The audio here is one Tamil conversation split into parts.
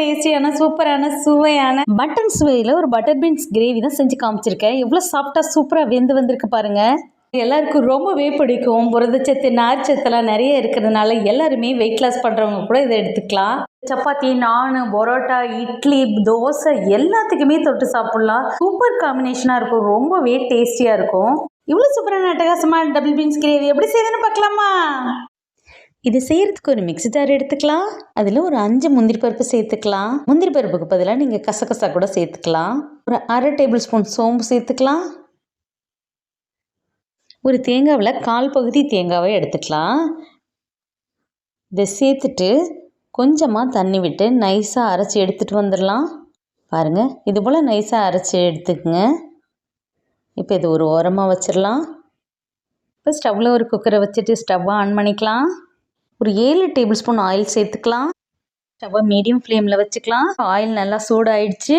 டேஸ்டியான சூப்பரான சுவையான மட்டன் சுவையில் ஒரு பட்டர் பீன்ஸ் கிரேவி தான் செஞ்சு காமிச்சிருக்கேன். எவ்வளோ சாஃப்டாக சூப்பராக வெந்து வந்திருக்கு பாருங்க. எல்லாருக்கும் ரொம்பவே பிடிக்கும். புரதச்சத்து நார்ச்சத்துலாம் நிறைய இருக்கிறதுனால எல்லாருமே வெயிட் லாஸ் பண்ணுறவங்க கூட இதை எடுத்துக்கலாம். சப்பாத்தி நான் பரோட்டா இட்லி தோசை எல்லாத்துக்குமே தொட்டு சாப்பிட்லாம். சூப்பர் காம்பினேஷனாக இருக்கும். ரொம்பவே டேஸ்டியாக இருக்கும். இவ்வளோ சூப்பரான அட்டகாசமான டபுள் பீன்ஸ் கிரேவி எப்படி செய்யுதுன்னு பார்க்கலாமா? இது செய்கிறதுக்கு ஒரு மிக்ஸி ஜார் எடுத்துக்கலாம். அதில் ஒரு அஞ்சு முந்திரி பருப்பு சேர்த்துக்கலாம். முந்திரி பருப்புக்கு பதிலாக நீங்கள் கசகசா கூட சேர்த்துக்கலாம். ஒரு அரை டேபிள் ஸ்பூன் சோம்பு சேர்த்துக்கலாம். ஒரு தேங்காவில் கால் பகுதி தேங்காவை எடுத்துக்கலாம். இதை சேர்த்துட்டு கொஞ்சமாக தண்ணி விட்டு நைஸாக அரைச்சி எடுத்துகிட்டு வந்துடலாம். பாருங்கள் இது போல் நைஸாக அரைச்சி எடுத்துக்கங்க. இப்போ இது ஒரு ஓரமாக வச்சிடலாம். இப்போ ஸ்டவ்வில் ஒரு குக்கரை வச்சுட்டு ஸ்டவ்வை ஆன் பண்ணிக்கலாம். ஒரு ஏழு டேபிள் ஸ்பூன் ஆயில் சேர்த்துக்கலாம். ஸ்டவ்வை மீடியம் ஃப்ளேமில் வச்சுக்கலாம். ஆயில் நல்லா சூடாயிடுச்சு.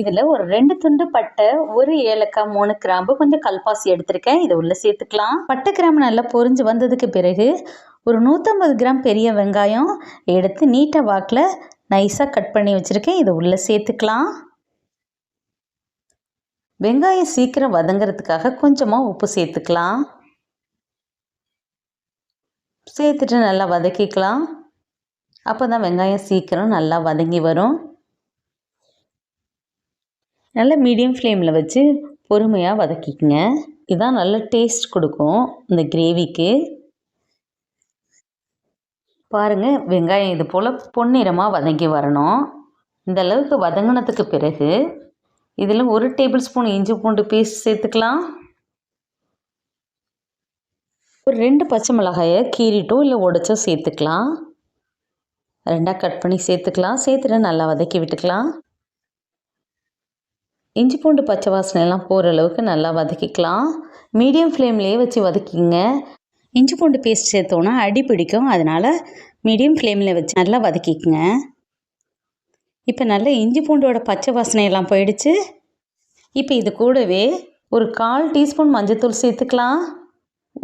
இதில் ஒரு ரெண்டு துண்டு பட்டை ஒரு ஏலக்காய் மூணு கிராம்பு கொஞ்சம் கல்பாசி எடுத்திருக்கேன். இதை உள்ளே சேர்த்துக்கலாம். பட்டை கிராம்பு நல்லா பொரிஞ்சு வந்ததுக்கு பிறகு ஒரு நூற்றம்பது கிராம் பெரிய வெங்காயம் எடுத்து நீட்டாக வாக்கில் நைஸாக கட் பண்ணி வச்சுருக்கேன். இதை உள்ளே சேர்த்துக்கலாம். வெங்காயம் சீக்கிரம் வதங்கிறதுக்காக கொஞ்சமாக உப்பு சேர்த்துக்கலாம். சேர்த்துட்டு நல்லா வதக்கிக்கலாம். அப்போ தான் வெங்காயம் சீக்கிரம் நல்லா வதங்கி வரும். நல்லா மீடியம் ஃப்ளேமில் வச்சு பொறுமையாக வதக்கிக்கங்க. இதான் நல்ல டேஸ்ட் கொடுக்கும் இந்த கிரேவிக்கு. பாருங்கள் வெங்காயம் இது போல் பொன்னிறமாக வதங்கி வரணும். இந்த அளவுக்கு வதங்கினதுக்கு பிறகு இதில் ஒரு டேபிள் ஸ்பூன் இஞ்சி பூண்டு பேஸ்ட் சேர்த்துக்கலாம். ஒரு ரெண்டு பச்சை மிளகாயை கீறிட்டோ இல்லை உடைச்சோ சேர்த்துக்கலாம். ரெண்டாக கட் பண்ணி சேர்த்துக்கலாம். சேர்த்துட்டு நல்லா வதக்கி விட்டுக்கலாம். இஞ்சி பூண்டு பச்சை வாசனைலாம் போகிற அளவுக்கு நல்லா வதக்கிக்கலாம். மீடியம் ஃப்ளேம்லேயே வச்சு வதக்கிங்க. இஞ்சி பூண்டு பேஸ்ட் சேர்த்தோன்னா அடி பிடிக்கும். அதனால் மீடியம் ஃப்ளேமில் வச்சு நல்லா வதக்கிக்குங்க. இப்போ நல்லா இஞ்சி பூண்டோட பச்சை வாசனை எல்லாம் போயிடுச்சு. இப்போ இது கூடவே ஒரு கால் டீஸ்பூன் மஞ்சள்தூள் சேர்த்துக்கலாம்.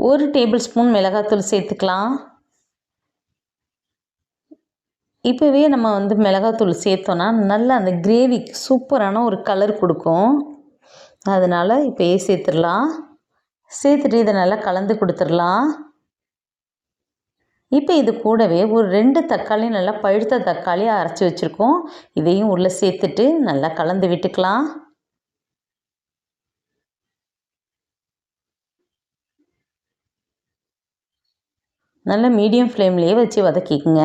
ஒரு டேபிள் ஸ்பூன் மிளகாத்தூள் சேர்த்துக்கலாம். இப்போவே நம்ம வந்து மிளகாத்தூள் சேர்த்தோன்னா நல்லா அந்த கிரேவிக்கு சூப்பரான ஒரு கலர் கொடுக்கும். அதனால் இப்போயே சேர்த்துடலாம். சேர்த்துட்டு இதை நல்லா கலந்து கொடுத்துடலாம். இப்போ இது கூடவே ஒரு ரெண்டு தக்காளி நல்லா பழுத்த தக்காளி அரைச்சி வச்சுருக்கோம். இதையும் உள்ளே சேர்த்துட்டு நல்லா கலந்து விட்டுக்கலாம். நல்லா மீடியம் ஃப்ளேம்லேயே வச்சு வதக்கிக்கங்க.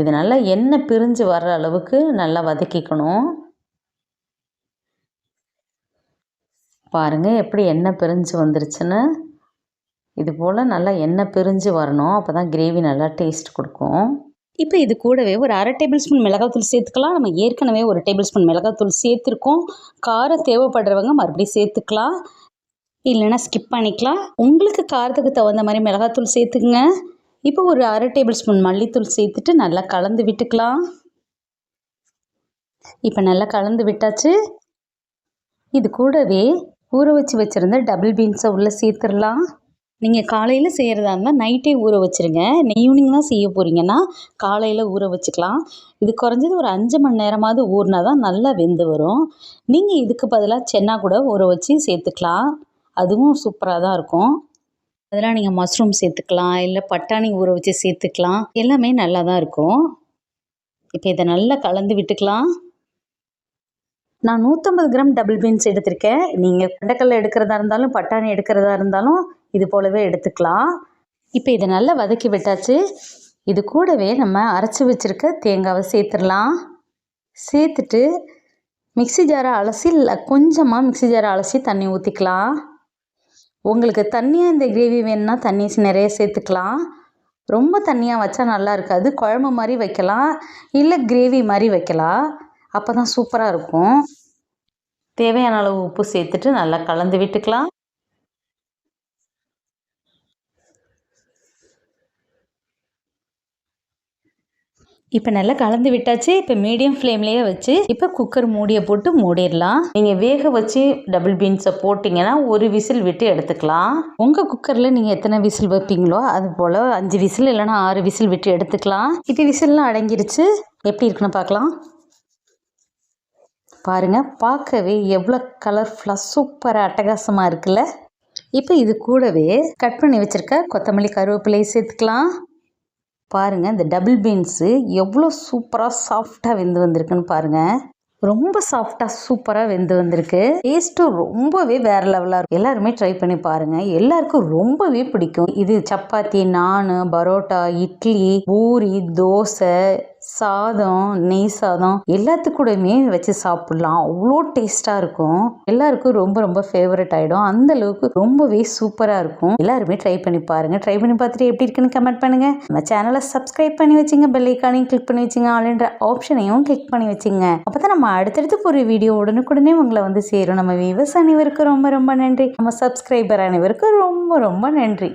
இது நல்லா எண்ணெய் பிரிஞ்சு வர்ற அளவுக்கு நல்லா வதக்கிக்கணும். பாருங்கள் எப்படி எண்ணெய் பிரிஞ்சு வந்துருச்சுன்னு. இது போல் நல்லா எண்ணெய் பிரிஞ்சு வரணும். அப்போ தான் கிரேவி நல்லா டேஸ்ட் கொடுக்கும். இப்போ இது கூடவே ஒரு அரை டேபிள் ஸ்பூன் மிளகாத்தூள் சேர்த்துக்கலாம். நம்ம ஏற்கனவே ஒரு டேபிள் ஸ்பூன் மிளகாத்தூள் சேர்த்துருக்கோம். காரம் தேவைப்படுறவங்க மறுபடியும் சேர்த்துக்கலாம். இல்லைன்னா ஸ்கிப் பண்ணிக்கலாம். உங்களுக்கு காரத்துக்கு தகுந்த மாதிரி மிளகாத்தூள் சேர்த்துக்குங்க. இப்போ ஒரு அரை டேபிள் ஸ்பூன் மல்லித்தூள் சேர்த்துட்டு நல்லா கலந்து விட்டுக்கலாம். இப்போ நல்லா கலந்து விட்டாச்சு. இது கூடவே ஊற வச்சு வச்சுருந்த டபுள் பீன்ஸை உள்ளே சேர்த்துடலாம். நீங்கள் காலையில் செய்கிறதா இருந்தால் நைட்டே ஊற வச்சுருங்க. ஈவினிங் தான் செய்ய போகிறீங்கன்னா காலையில் ஊற வச்சுக்கலாம். இது குறைஞ்சது ஒரு அஞ்சு மணி நேரமாவது ஊறினா தான் நல்லா வெந்து வரும். நீங்கள் இதுக்கு பதிலாக சென்னா கூட ஊற வச்சு சேர்த்துக்கலாம். அதுவும் சூப்பராக தான் இருக்கும். அதெல்லாம் நீங்கள் மஷ்ரூம் சேர்த்துக்கலாம் இல்லை பட்டாணி ஊற வச்சு சேர்த்துக்கலாம். எல்லாமே நல்லா தான் இருக்கும். இப்போ இதை நல்லா கலந்து விட்டுக்கலாம். நான் நூற்றம்பது கிராம் டபுள் பீன்ஸ் எடுத்திருக்கேன். நீங்கள் கொண்டக்கடலை எடுக்கிறதா இருந்தாலும் பட்டாணி எடுக்கிறதா இருந்தாலும் இது போலவே எடுத்துக்கலாம். இப்போ இதை நல்லா வதக்கி விட்டாச்சு. இது கூடவே நம்ம அரைச்சி வச்சுருக்க தேங்காவை சேர்த்துடலாம். சேர்த்துட்டு மிக்ஸி ஜாரை அலசி இல்லை கொஞ்சமாக மிக்ஸி ஜாரை அலசி தண்ணி ஊற்றிக்கலாம் உங்களுக்கு தண்ணியாக இந்த கிரேவி வேணும்னா தண்ணி நிறைய சேர்த்துக்கலாம். ரொம்ப தண்ணியாக வச்சா நல்லா இருக்காது. குழம்பு மாதிரி வைக்கலாம். இல்லை கிரேவி மாதிரி வைக்கலாம். அப்போ தான் சூப்பராக இருக்கும். தேவையான அளவு உப்பு சேர்த்துட்டு நல்லா கலந்து விட்டுக்கலாம். இப்போ நல்லா கலந்து விட்டாச்சு. இப்போ மீடியம் ஃப்ளேம்லேயே வச்சு இப்போ குக்கர் மூடியை போட்டு மூடிடலாம். நீங்கள் வேக வச்சு டபுள் பீன்ஸை போட்டிங்கன்னா ஒரு விசில் விட்டு எடுத்துக்கலாம். உங்கள் குக்கரில் நீங்கள் எத்தனை விசில் வைப்பீங்களோ அது போல் அஞ்சு விசில் இல்லைன்னா ஆறு விசில் விட்டு எடுத்துக்கலாம். இப்போ விசில்லாம் அடங்கிருச்சு. எப்படி இருக்குன்னு பார்க்கலாம். பாருங்கள் பார்க்கவே எவ்வளோ கலர்ஃபுல்லாக சூப்பராக அட்டகாசமாக இருக்குல்ல. இப்போ இது கூடவே கட் பண்ணி வச்சுருக்க கொத்தமல்லி கருவேப்பிலையை சேர்த்துக்கலாம். பாருங்கள் இந்த டபுள் பீன்ஸு எவ்வளோ சூப்பராக சாஃப்டாக வெந்து வந்திருக்குன்னு பாருங்கள் ரொம்ப சாஃப்டாக சூப்பராக வெந்து வந்திருக்கு. டேஸ்ட்டும் ரொம்பவே வேற லெவலாக இருக்கும். எல்லாருமே ட்ரை பண்ணி பாருங்கள் எல்லாருக்கும் ரொம்பவே பிடிக்கும். இது சப்பாத்தி நான் பரோட்டா இட்லி பூரி தோசை சாதம் நெய் சாதம் எல்லாத்துக்கூடயுமே வச்சு சாப்பிட்லாம். அவ்வளோ டேஸ்ட்டாக இருக்கும். எல்லாருக்கும் ரொம்ப ரொம்ப ஃபேவரட் ஆகிடும் அந்த அளவுக்கு ரொம்பவே சூப்பராக இருக்கும். எல்லாருமே ட்ரை பண்ணி பாருங்க. ட்ரை பண்ணி பார்த்துட்டு எப்படி இருக்குன்னு கமெண்ட் பண்ணுங்க. நம்ம சேனலை சப்ஸ்கிரைப் பண்ணி வச்சுங்க. பெல் ஐக்கானையும் கிளிக் பண்ணி வச்சுங்க. ஆளுன்ற ஆப்ஷனையும் கிளிக் பண்ணி வச்சுங்க. அப்போ தான் நம்ம அடுத்தடுத்து ஒரு வீடியோ உடனுக்குடனே உங்களை வந்து சேரும். நம்ம விவசாய அனைவருக்கும் ரொம்ப ரொம்ப நன்றி. நம்ம சப்ஸ்கிரைபர் அனைவருக்கும் ரொம்ப ரொம்ப நன்றி.